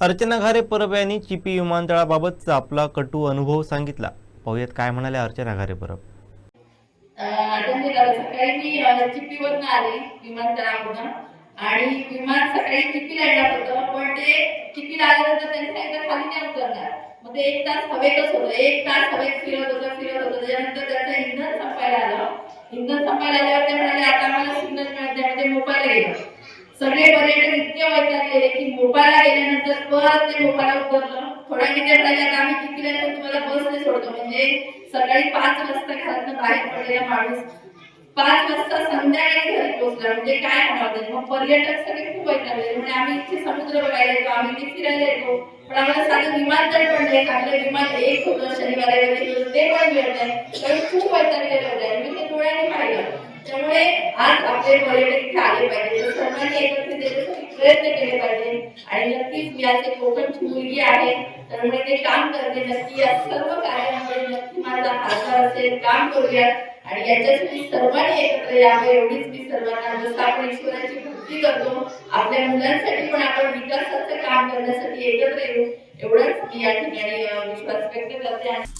अर्चना घारे परब यांनी चिपी विमानतळाबाबतचा आपला कटू अनुभव सांगितला. पाहूयात काय म्हणाल्या अर्चना घारे परब अटेंड सकाळी मी अ, आले विमानतळावरून. आणि विमान सकाळी चिपीला येणार होतं पण ते चिपीला आल्यानंतर त्यांनी सांगितलं खाली नाही उतरणार. मग ते एक तास हवेतच होतं. एक तास हवेत फिरत होतं फिरत होतं. त्याच्यानंतर त्याचं इंधन संपायला आलं. इंधन संपायला आल्यावर ते म्हणाले आता आम्हाला सिग्नल मिळत त्यामध्ये मोबाईल मोबाईलला गेलं. सगळे पर्यटक इतके वैतागलेले की मोबाईलला गेल्यानंतर परत ते मोबाईलला उतरलं. थोड्या किती राहिले आम्ही चिपीला येऊन तुम्हाला बसने सोडतो. म्हणजे सकाळी पाच वाजता घरातनं बाहेर पडलेला माणूस. पाच वाजता संध्याकाळी घरी पोहोचला. म्हणजे काय होणार मग पर्यटक सगळे खूप वैतागले म्हणजे आम्ही इथे समुद्र बघायला येतो. आम्ही इथे फिरायला येतो. पण आम्हाला साधं विमानतळ पण नाही. चांगलं विमान एक होतं. शनिवारी ते पण मिळत नाही. खूप वैतागलेले होते. मी ते डोळ्याने पाहिलं. त्यामुळे आज आपले पर्यटक इथे आले पाहिजे सर्वांनी एकत्र प्रयत्न केले पाहिजे. आणि नक्कीच मी आज कोकणची मुलगी आहे. त्यामुळे ते काम करते. नक्की या सर्व कार्यामध्ये नक्की माझा हातभार असेल काम करूया आणि याच्यात मी सर्वांनी एकत्र यावं. एवढीच मी सर्वांना जसं आपण ईश्वराची भक्ती करतो आपल्या मुलांसाठी पण आपण विकासाचं काम करण्यासाठी एकत्र येऊ. एवढंच मी या ठिकाणी विश्वास व्यक्त करते. आणि